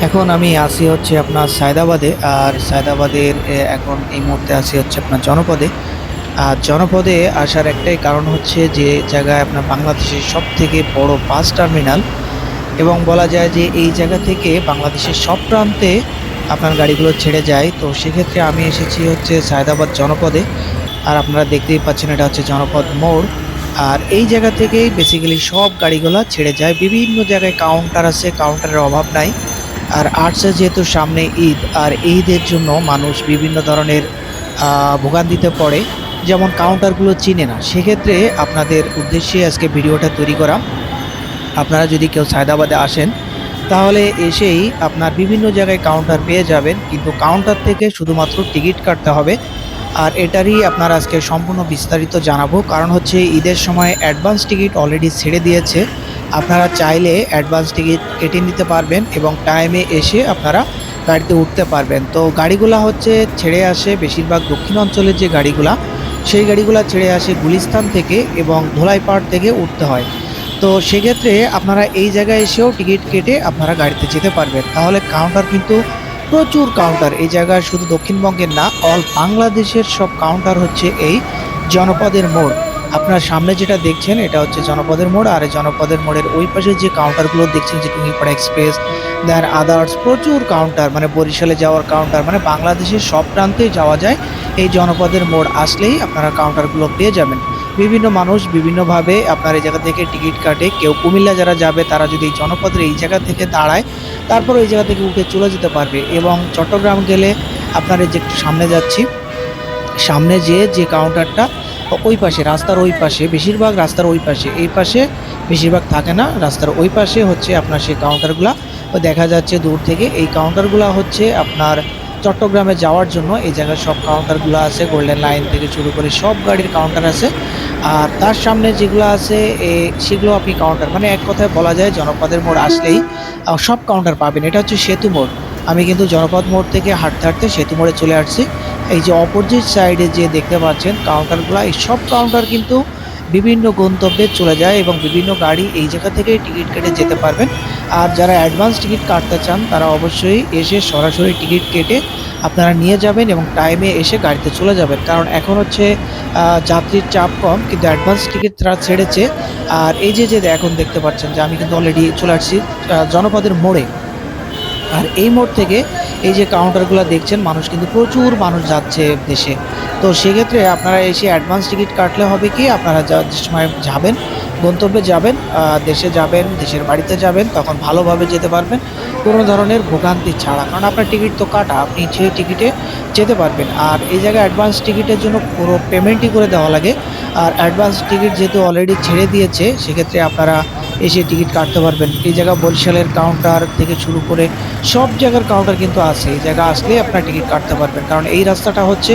এখন আমি আসি হচ্ছে আপনার সায়দাবাদে, আর সায়দাবাদের এখন এই মুহূর্তে আসি হচ্ছে আপনার জনপদে। আর জনপদে আসার একটাই কারণ হচ্ছে যে জায়গায় আপনার বাংলাদেশের সব থেকে বড় বাস টার্মিনাল এবং বলা যায় যে এই জায়গা থেকে বাংলাদেশের সব প্রান্তে আপনার গাড়িগুলো ছেড়ে যায়। তো সেক্ষেত্রে আমি এসেছি হচ্ছে সায়দাবাদ জনপদে, আর আপনারা দেখতেই পাচ্ছেন এটা হচ্ছে জনপদ মোড়। আর এই জায়গা থেকেই বেসিক্যালি সব গাড়িগুলো ছেড়ে যায়। বিভিন্ন জায়গায় কাউন্টার আছে কাউন্টারের অভাব নাই। আর আর্টসে যেহেতু সামনে ঈদ, আর ঈদের জন্য মানুষ বিভিন্ন ধরনের ভোগান্তিতে পড়ে, যেমন কাউন্টারগুলো চিনে না। সেক্ষেত্রে আপনাদের উদ্দেশ্যে আজকে ভিডিওটা তৈরি করা। আপনারা যদি কেউ সায়দাবাদে আসেন, তাহলে এসেই আপনার বিভিন্ন জায়গায় কাউন্টার পেয়ে যাবেন। কিন্তু কাউন্টার থেকে শুধুমাত্র টিকিট কাটতে হবে। আর এটারই আপনার আজকে সম্পূর্ণ বিস্তারিত জানাব। কারণ হচ্ছে ঈদের সময় অ্যাডভান্স টিকিট অলরেডি ছেড়ে দিয়েছে। আপনারা চাইলে অ্যাডভান্স টিকিট কেটে নিতে পারবেন এবং টাইমে এসে আপনারা গাড়িতে উঠতে পারবেন। তো গাড়িগুলা হচ্ছে ছেড়ে আসে বেশিরভাগ দক্ষিণ অঞ্চলের যে গাড়িগুলা, সেই গাড়িগুলা ছেড়ে আসে গুলিস্তান থেকে এবং ধোলাইপাড় থেকে উঠতে হয়। তো সেক্ষেত্রে আপনারা এই জায়গায় এসেও টিকিট কেটে আপনারা গাড়িতে যেতে পারবেন। তাহলে কাউন্টার কিন্তু প্রচুর কাউন্টার এই জায়গায় শুধু দক্ষিণবঙ্গের না অল বাংলাদেশের সব কাউন্টার হচ্ছে এই জনপদের মোড়। আপনার সামনে যেটা দেখছেন, এটা হচ্ছে জনপদের মোড়, আর জনপদের মোড়ের ওই পাশে যে কাউন্টারগুলো দেখছেন যে টুঙ্গিপাড়া এক্সপ্রেস দেন আদার্স প্রচুর কাউন্টার মানে বরিশালে যাওয়ার কাউন্টার মানে বাংলাদেশের সব প্রান্তেই যাওয়া যায় এই জনপদের মোড়। আসলেই আপনারা কাউন্টারগুলো পেয়ে যাবেন। বিভিন্ন মানুষ বিভিন্নভাবে আপনার এই জায়গা থেকে টিকিট কাটে। কেউ কুমিল্লা যারা যাবে, তারা যদি এই জনপদের এই জায়গা থেকে দাঁড়ায়, তারপর এই জায়গা থেকে উঠে চলে যেতে পারবে এবং চট্টগ্রাম গেলে আপনার যে সামনে যাচ্ছি, সামনে যে যে কাউন্টারটা ওই পাশে, রাস্তার ওই পাশে, বেশিরভাগ রাস্তার ওই পাশে, এই পাশে বেশিরভাগ থাকে না, রাস্তার ওই পাশে হচ্ছে আপনার সেই কাউন্টারগুলা দেখা যাচ্ছে দূর থেকে এই কাউন্টারগুলো হচ্ছে আপনার চট্টগ্রামে যাওয়ার জন্য এই জায়গায় সব কাউন্টারগুলো আছে গোল্ডেন লাইন থেকে শুরু করে সব গাড়ির কাউন্টার আছে। আর তার সামনে যেগুলো আছে সেগুলো আপনি কাউন্টার মানে এক কথায় বলা যায় জনপদের মোড় আসলেই সব কাউন্টার পাবেন। এটা হচ্ছে সেতু মোড়। আমি কিন্তু জনপদ মোড় থেকে হাঁটতে হাঁটতে সেতু মোড়ে চলে আসছি। এই যে অপোজিট সাইডে যে দেখতে পাচ্ছেন কাউন্টারগুলো এই সব কাউন্টার কিন্তু বিভিন্ন গন্তব্যে চলে যায় এবং বিভিন্ন গাড়ি এই জায়গা থেকে টিকিট কেটে যেতে পারবেন। আর যারা অ্যাডভান্স টিকিট কাটতে চান, তারা অবশ্যই এসে সরাসরি টিকিট কেটে আপনারা নিয়ে যাবেন এবং টাইমে এসে গাড়িতে চলে যাবেন। কারণ এখন হচ্ছে যাত্রীর চাপ কম, কিন্তু অ্যাডভান্স টিকিট তারা ছেড়েছে। আর এই যে যে এখন দেখতে পাচ্ছেন যে আমি কিন্তু অলরেডি চলে আসছি জনপদের মোড়ে। আর এই মোড় থেকে এই যে কাউন্টারগুলো দেখছেন, মানুষ কিন্তু প্রচুর মানুষ যাচ্ছে দেশে। তো সেক্ষেত্রে আপনারা এসে অ্যাডভান্স টিকিট কাটলে হবে কি, আপনারা যা- সময় যাবেন, গন্তব্যে যাবেন দেশে যাবেন, দেশের বাড়িতে যাবেন, তখন ভালোভাবে যেতে পারবেন। কোনো ধরনের ভোগান্তি ছাড়া। কারণ আপনার টিকিট তো কাটা, আপনি সেই টিকিটে যেতে পারবেন। আর এই জায়গায় অ্যাডভান্স টিকিটের জন্য পুরো পেমেন্টই করে দেওয়া লাগে। আর অ্যাডভান্স টিকিট যেহেতু অলরেডি ছেড়ে দিয়েছে, সেক্ষেত্রে আপনারা এসে টিকিট কাটতে পারবেন। এই জায়গা বরিশালের কাউন্টার থেকে শুরু করে সব জায়গার কাউন্টার কিন্তু আছে। এই জায়গা আসলে আপনারা টিকিট কাটতে পারবেন। কারণ এই রাস্তাটা হচ্ছে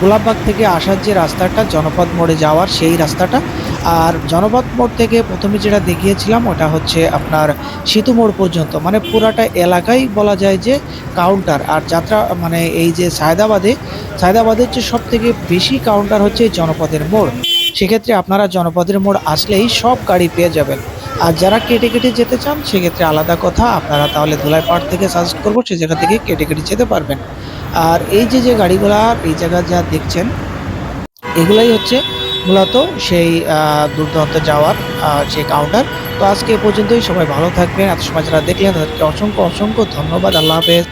গোলাপবাগ থেকে আসার যে রাস্তাটা জনপদ মোড়ে যাওয়ার সেই রাস্তাটা। আর জনপদ মোড় থেকে প্রথমে যেটা দেখিয়েছিলাম, ওটা হচ্ছে আপনার সিতু মোড় পর্যন্ত। মানে পুরাটা এলাকাই বলা যায় যে কাউন্টার আর যাত্রা মানে এই যে সায়দাবাদে সায়দাবাদের যে সব থেকে বেশি কাউন্টার হচ্ছে জনপদের মোড়। সেক্ষেত্রে আপনারা জনপদের মোড় আসলেই সব গাড়ি পেয়ে যাবেন। আর যারা কেটে কেটে যেতে চান, সেক্ষেত্রে আলাদা কথা। আপনারা তাহলে ধুলাই ধুলাইপাড় থেকে সাজেস্ট করব, সে জায়গা থেকে কেটে কেটে যেতে পারবেন। আর এই যে যে গাড়িগুলা এই জায়গা যা দেখছেন এগুলাই হচ্ছে মূলত সেই আহ, দূরদূরান্ত যাওয়ার সেই কাউন্টার তো আজকে এ পর্যন্তই। সবাই ভালো থাকবেন। এত সময় যারা দেখলেন তাদেরকে অসংখ্য অসংখ্য ধন্যবাদ। আল্লাহ হাফেজ।